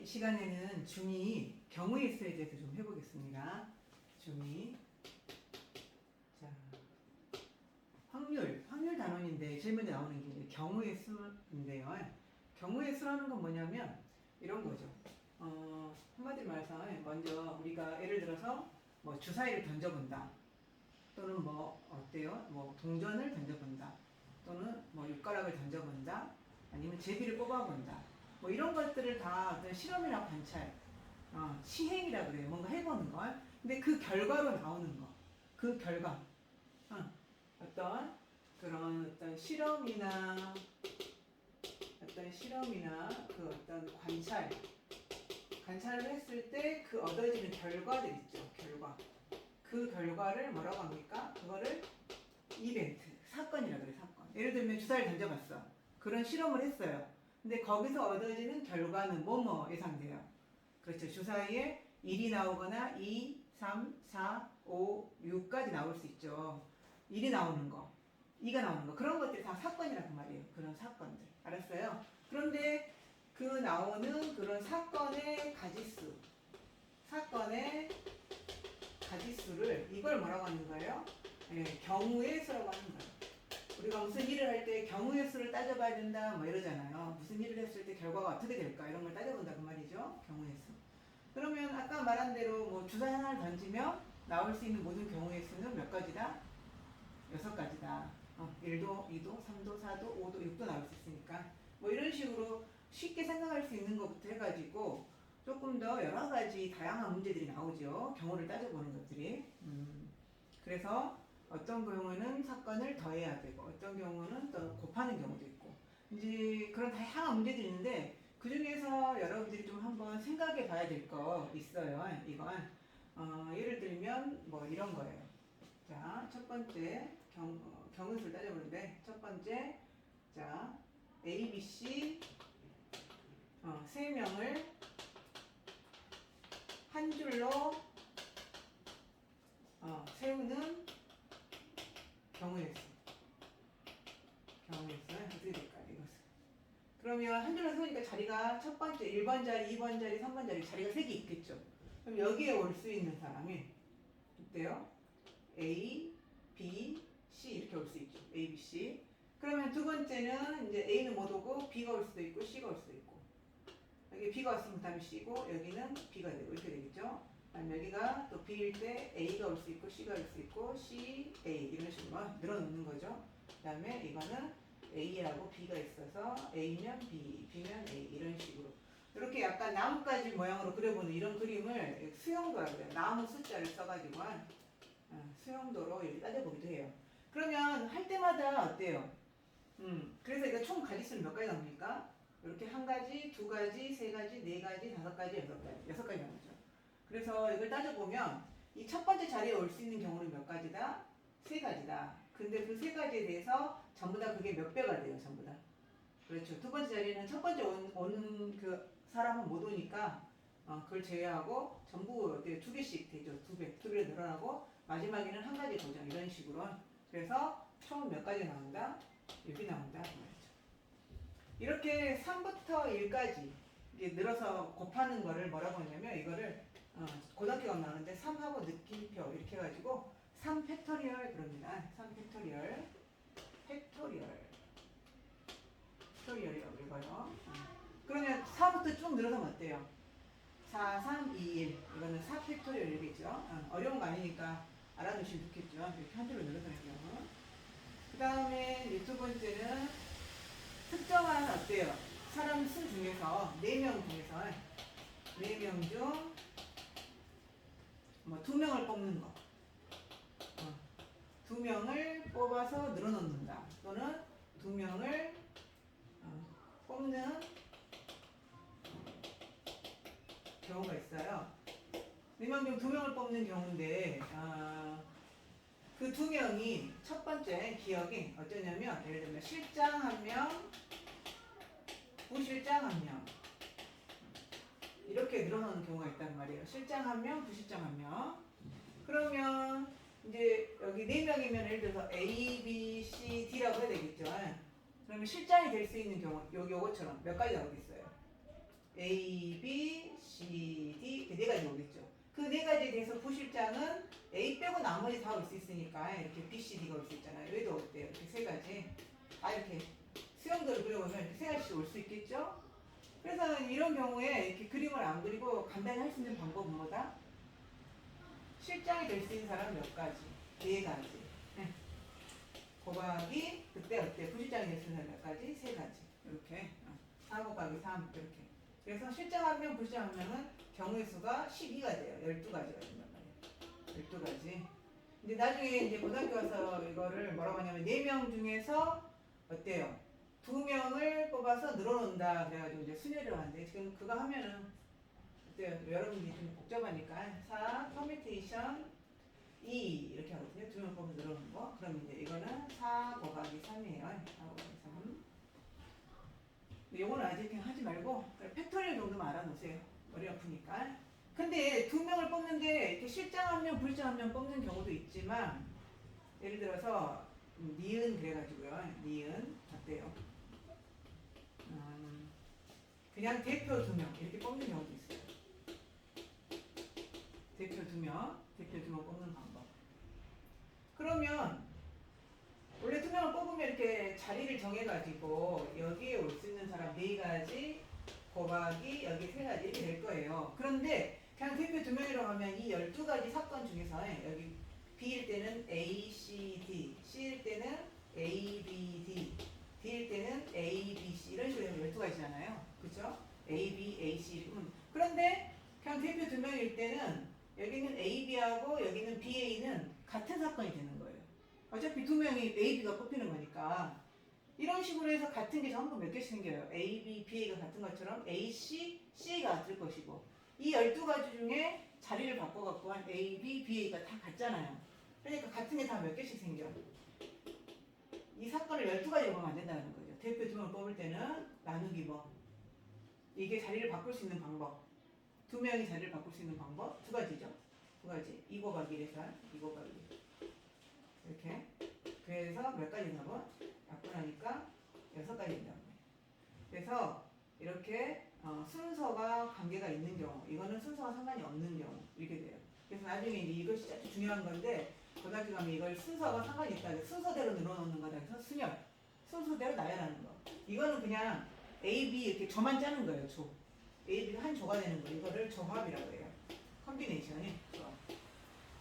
이 시간에는 중이 경우의 수에 대해서 좀 해보겠습니다. 중이 자 확률 확률 단원인데 먼저 나오는 게 경우의 수인데요. 경우의 수라는 건 뭐냐면 이런 거죠. 어, 한마디로 말해서 먼저 우리가 예를 들어서 뭐 주사위를 던져본다. 또는 뭐 어때요? 뭐 동전을 던져본다. 또는 뭐 육가락을 던져본다. 아니면 제비를 뽑아본다. 뭐 이런 것들을 다 어떤 실험이나 관찰, 어, 시행이라 그래요. 뭔가 해보는 걸. 근데 그 결과로 나오는 거. 그 결과. 어, 어떤 그런 어떤 실험이나 어떤 실험이나 그 어떤 관찰, 관찰을 했을 때 그 얻어지는 결과들 있죠. 결과. 그 결과를 뭐라고 합니까? 그거를 이벤트, 사건이라 그래, 사건. 예를 들면 주사를 던져봤어. 그런 실험을 했어요. 근데 거기서 얻어지는 결과는 뭐뭐 예상돼요. 그렇죠. 주사위에 1이 나오거나 2, 3, 4, 5, 6까지 나올 수 있죠. 1이 나오는 거, 2가 나오는 거. 그런 것들이 다 사건이란 말이에요. 그런 사건들. 알았어요? 그런데 그 나오는 그런 사건의 가지수, 사건의 가지수를 이걸 뭐라고 하는 거예요? 예, 경우의 수라고 하는 거예요. 우리가 무슨 일을 할 때 경우의 수를 따져봐야 된다 뭐 이러잖아요. 무슨 일을 했을 때 결과가 어떻게 될까 이런 걸 따져본다 그 말이죠. 경우의 수. 그러면 아까 말한 대로 뭐 주사 하나를 던지면 나올 수 있는 모든 경우의 수는 몇 가지다? 여섯 가지다. 어, 1도, 2도, 3도, 4도, 5도, 6도 나올 수 있으니까 뭐 이런 식으로 쉽게 생각할 수 있는 것부터 해가지고 조금 더 여러 가지 다양한 문제들이 나오죠. 경우를 따져보는 것들이. 음, 그래서 어떤 경우는 사건을 더해야 되고 어떤 경우는 또 곱하는 경우도 있고 이제 그런 다양한 문제들이 있는데 그 중에서 여러분들이 좀 한번 생각해 봐야 될 거 있어요. 이건 어, 예를 들면 뭐 이런 거예요. 자, 첫 번째 경, 어, 경우수를 따져보는데 첫 번째 자 A, B, C 어, 세 명을 한 줄로 어, 세우는 경우의 수. 경우의 수는 어떻게 될까요, 이것은? 그러면 한 줄로 세우니까 자리가 첫 번째 1번 자리, 2번 자리, 3번 자리 자리가 세개 있겠죠. 그럼 여기에 올 수 있는 사람이 어때요? A, B, C 이렇게 올 수 있죠. A, B, C. 그러면 두 번째는 이제 A는 못 오고 B가 올 수도 있고 C가 올 수도 있고 여기 B가 왔으면 다음에 C고 여기는 B가 되고 이렇게 되겠죠. 그다음 여기가 또 B일 때 A가 올 수 있고 C가 올 수 있고 C, A 이런 식으로 늘어놓는 거죠. 그 다음에 이거는 A라고 B가 있어서 A면 B, B면 A 이런 식으로 이렇게 약간 나뭇가지 모양으로 그려보는 이런 그림을 수용도라고 그래요. 나무 숫자를 써가지고 어, 수용도로 이렇게 따져보기도 해요. 그러면 할 때마다 어때요? 음, 그래서 이거 총 가지수는 몇 가지 나옵니까? 이렇게 한 가지, 두 가지, 세 가지, 네 가지, 다섯 가지, 여섯 가지, 여섯 가지 나오죠. 그래서 이걸 따져보면 이 첫 번째 자리에 올 수 있는 경우는 몇 가지다? 세 가지다. 근데 그 세 가지에 대해서 전부 다 그게 몇 배가 돼요, 전부 다. 그렇죠. 두 번째 자리는 첫 번째 온그 사람은 못 오니까 어, 그걸 제외하고 전부? 두 개씩 되죠. 두 배, 두 배로 늘어나고 마지막에는 한 가지 고정 이런 식으로. 그래서 총 몇 가지 나온다? 6이 나온다. 그. 이렇게 3부터 1까지 이게 늘어서 곱하는 거를 뭐라고 하냐면 이거를 어, 고등학교 가면 나오는데 3하고 느낌표 이렇게 해가지고 3 팩토리얼 그럽니다. 3 팩토리얼 팩토리얼 팩토리얼이라고 읽어요. 어. 그러면 4부터 쭉 늘어서면 어때요? 4, 3, 2, 1 이거는 4 팩토리얼이겠죠. 어, 어려운 거 아니니까 알아두시면 좋겠죠. 이렇게 한 줄로 늘어서는 경우. 그 다음에 두 번째는 특정한 어때요? 사람 수 중에서 네명 중에서 네명중뭐두 명을 뽑는 거. 어, 두 명을 뽑아서 늘어놓는다. 또는 두 명을 어, 뽑는 경우가 있어요. 네명중두 명을 뽑는 경우인데 그두 명이 첫 번째 기억이 어쩌냐면 예를 들면 실장 한 명, 부실장 한 명. 이렇게 늘어나는 경우가 있단 말이에요. 실장 한 명, 부실장 한 명. 그러면 이제 여기 네 명이면 예를 들어서 A, B, C, D라고 해야 되겠죠. 그러면 실장이 될 수 있는 경우 여기 요거처럼 몇 가지 나오겠어요. A, B, C, D 이렇게 네 가지 오겠죠. 그 네 가지에 대해서 부실장은 A 빼고 나머지 다 올 수 있으니까 이렇게 B, C, D가 올 수 있잖아요. 얘도 어때요? 이렇게 세 가지. 아 이렇게 수영도를 그려보면 이렇게 세 가지씩 올 수 있겠죠? 그래서 이런 경우에 이렇게 그림을 안 그리고 간단히 할 수 있는 방법은 뭐다? 실장이 될 수 있는 사람 몇 가지? 네 가지. 네. 곱하기 그때 어때? 부실장이 될 수 있는 사람 몇 가지? 세 가지. 이렇게. 어. 4 곱하기 3 이렇게. 그래서 실장 한 명, 부실장 한 명은 경우의 수가 12가 돼요. 12가지가 된단 말이에요. 12가지. 근데 나중에 이제 고등학교 가서 이거를 뭐라고 하냐면 4명 중에서 어때요? 두 명을 뽑아서 늘어놓는다 그래가지고 이제 순위를 하는데 지금 그거 하면은? 여러분들이 좀 복잡하니까 4 퍼미테이션 2 이렇게 하거든요. 두명 뽑아서 늘어놓는 거. 그럼 이제 이거는 4 곱하기 3이에요. 4 곱하기 3. 근데 요거는 아직 그냥 하지 말고 팩토리얼 정도만 알아놓으세요. 머리 아프니까. 근데 두 명을 뽑는데 이렇게 실장 한 명, 불장 한 명 뽑는 경우도 있지만 예를 들어서 음, 니은 그래가지고요. 니은 어때요? 음, 그냥 대표 두 명 이렇게 뽑는 경우도 있어요. 대표 두 명, 대표 두 명 뽑는 방법. 그러면 원래 두 명을 뽑으면 이렇게 자리를 정해가지고 여기에 올 수 있는 사람 네 가지 곱하기 여기 세 가지 이렇게 될 거예요. 그런데 그냥 대표 두 명이라고 하면 이 12가지 사건 중에서 여기 B일 때는 A, C, D, C일 때는 A, B, D, D일 때는 A, B, C 이런 식으로 12가지잖아요. 그죠? A, B, A, C. 음. 그런데 그냥 대표 두 명일 때는 여기는 A, B하고 여기는 B, A는 같은 사건이 되는 거예요. 어차피 두 명이 A, B가 뽑히는 거니까 이런 식으로 해서 같은 게 전부 몇 개씩 생겨요. A, B, B, A가 같은 것처럼 A, C, C가 같을 것이고 이 12가지 중에 자리를 바꿔갖고 한 A, B, B, A가 다 같잖아요. 그러니까 같은 게 다 몇 개씩 생겨. 이 사건을 12가지로 보면 안 된다는 거죠. 대표 두 명을 뽑을 때는 나누기 뭐. 이게 자리를 바꿀 수 있는 방법. 두 명이 자리를 바꿀 수 있는 방법 두 가지죠. 두 가지. 2 곱하기 1에서 2 곱하기 1. 이렇게. 그래서 몇 가지 답은 약분하니까 여섯 가지 된다는 거예요. 그래서 이렇게 어, 순서가 관계가 있는 경우, 이거는 순서가 상관이 없는 경우 이렇게 돼요. 그래서 나중에 이것이 아주 중요한 건데 고등학교 가면 이걸 순서가 상관이 있다. 순서대로 늘어놓는 거다. 그래서 순열, 순서대로 나열하는 거. 이거는 그냥 A, B 이렇게 조만 짜는 거예요. 조. A, B가 한 조가 되는 거. 이거를 조합이라고 해요. 컨비네이션이.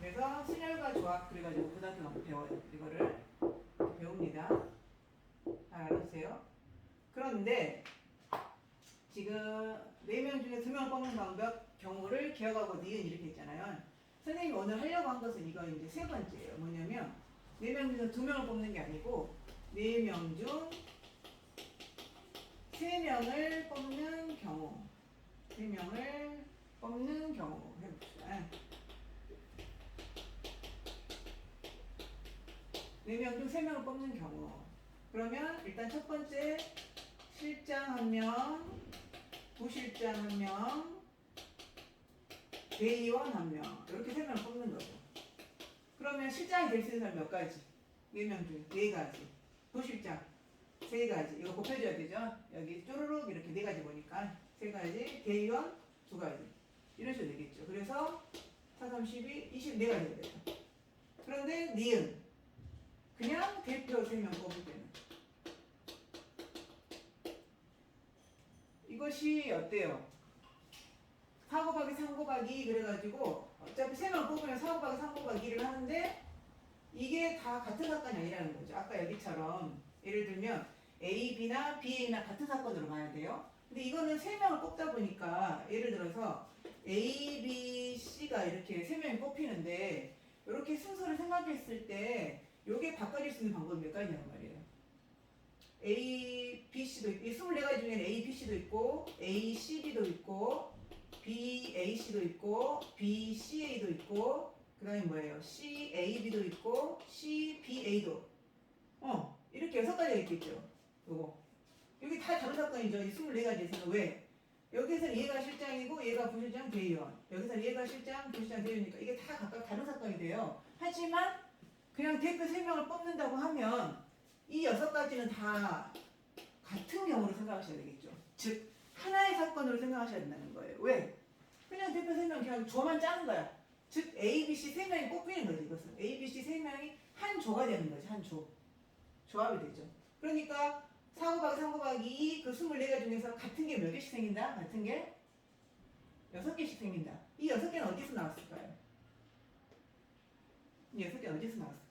그래서 순열과 조합 그래가지고 고등학교 가면 배워요. 이거를 배웁니다. 잘 알아두세요. 그런데 지금 네 명 중에 두 명 뽑는 방법 경우를 기억하고 니은 이렇게 했잖아요. 선생님이 오늘 하려고 한 것은 이거 이제 세 번째예요. 뭐냐면 네 명 중에 두 명을 뽑는 게 아니고 네 명 중 세 명을 뽑는 경우 세 명을 뽑는 경우 해봅시다. 네명중세 명을 뽑는 경우 그러면 일단 첫 번째 실장 한 명, 부실장 한 명, 대의원 한 명. 이렇게 세 명을 뽑는 거죠. 그러면 실장이 될 수 있는 사람 몇 가지? 네명 중에 네 가지. 부실장 세 가지. 이거 곱해줘야 되죠? 여기 쪼르륵 이렇게 네 가지 보니까 세 가지. 대의원 두 가지. 이런 식으로 되겠죠. 그래서 4, 3, 12, 24가지가 돼요. 그런데 니은 그냥 대표 세명 뽑을 때는 이것이 어때요? 4 곱하기 3 곱하기 2 그래가지고 어차피 세명 뽑으면 4 곱하기 3 곱하기 2를 하는데 이게 다 같은 사건이 아니라는 거죠. 아까 여기처럼 예를 들면 A, B나 B, A나 같은 사건으로 가야 돼요. 근데 이거는 세 명을 뽑다 보니까 예를 들어서 A, B, C가 이렇게 세 명이 뽑히는데 이렇게 순서를 생각했을 때 이게 바꿔질 수 있는 방법이 몇 가지냐는 말이에요. A, B, C도 있고, 이 24가지 중에는 A, B, C도 있고, A, C, B도 있고, B, A, C도 있고, B, C, A도 있고, 그 다음에 뭐예요? C, A, B도 있고, C, B, A도. 어, 이렇게 여섯 가지가 있겠죠. 요거. 여기 다 다른 사건이죠. 이 24가지에서는 왜? 여기서는 얘가 실장이고 얘가 부실장 대의원. 여기서는 얘가 실장, 부실장 대의원이니까 이게 다 각각 다른 사건이 돼요. 하지만 그냥 대표 3명을 뽑는다고 하면 이 여섯 가지는 다 같은 경우로 생각하셔야 되겠죠. 즉 하나의 사건으로 생각하셔야 된다는 거예요. 왜? 그냥 대표 세명 그냥 조만 짜는 거야. 즉 A, B, C 세 명이 뽑히는 거지 이것은. A, B, C 세 명이 한 조가 되는 거지 한 조. 조합이 되죠. 그러니까 4 곱하기 3 곱하기 2, 그 24개 중에서 같은 게 몇 개씩 생긴다? 같은 게 6개씩 생긴다. 이 6개는 어디서 나왔을까요? 이 6개는 어디서 나왔을까요?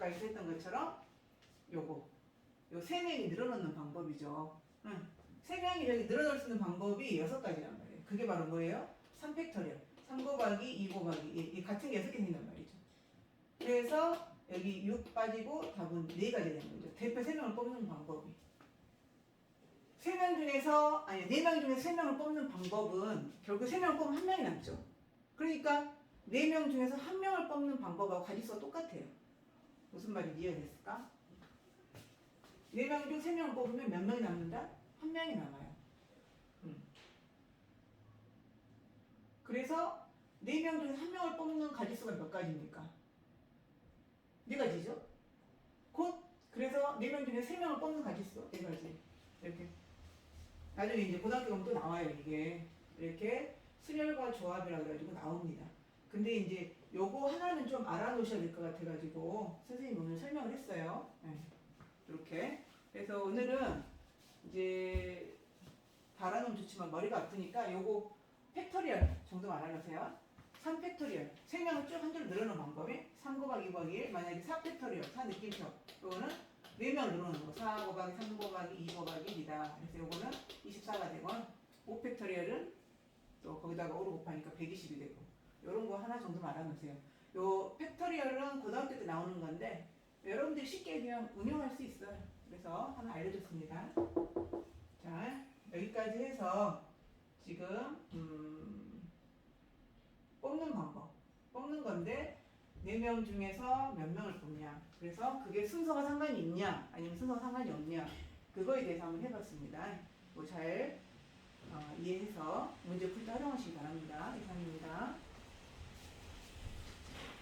바로. 아까 얘기했던 것처럼 요거. 요 3명이 늘어놓는 방법이죠. 응. 3명이 여기 늘어놓을 수 있는 방법이 6가지란 말이에요. 그게 바로 뭐예요? 3팩터리얼. 3 곱하기 2 곱하기 1. 이 같은 게 6개 생긴단 말이죠. 그래서 여기 6 빠지고 답은 4가지 되는 거죠. 대표 3명을 뽑는 방법이. 3명 중에서, 아니, 4명 중에서 3명을 뽑는 방법은 결국 3명을 뽑으면 1명이 남죠. 그러니까 4명 중에서 1명을 뽑는 방법하고 가지수가 똑같아요. 무슨 말이 이해됐을까? 4명 중 3명을 뽑으면 몇 명이 남는다? 1명이 남아요. 음. 그래서 4명 중에 1명을 뽑는 가지수가 몇 가지입니까? 네 가지죠? 곧 그래서 4명 중에 3명을 뽑는 가지수 네 가지 이렇게 나중에 이제 고등학교 가면 또 나와요 이게 이렇게 순열과 조합이라 그래가지고 나옵니다 근데 이제 요거 하나는 좀 알아놓으셔야 될 것 같아가지고 선생님 오늘 설명을 했어요. 네. 이렇게. 그래서 오늘은 이제 달아놓으면 좋지만 머리가 아프니까 요거 팩토리얼 정도만 알아놓으세요. 3 팩토리얼. 3명을 쭉 한 줄로 늘어놓은 방법이 3 곱하기 2 곱하기 1 만약에 4 팩토리얼 4 느낌표. 요거는 4명을 늘어놓는 거. 4 곱하기 3 곱하기 2 곱하기 1이다. 그래서 요거는 24가 되건 5 팩토리얼은 또 거기다가 5로 곱하니까 120이 되고 요런 거 하나 정도만 알아놓으세요. 요 팩토리얼은 고등학교 때 나오는 건데 여러분들이 쉽게 그냥 운영할 수 있어요. 그래서 하나 알려줬습니다. 자 여기까지 해서 지금 음, 뽑는 방법. 뽑는 건데 4명 중에서 몇 명을 뽑냐. 그래서 그게 순서가 상관이 있냐 아니면 순서가 상관이 없냐. 그거에 대해서 한번 해봤습니다. 뭐잘 어, 이해해서 문제 풀 때 활용하시기 바랍니다. 이상입니다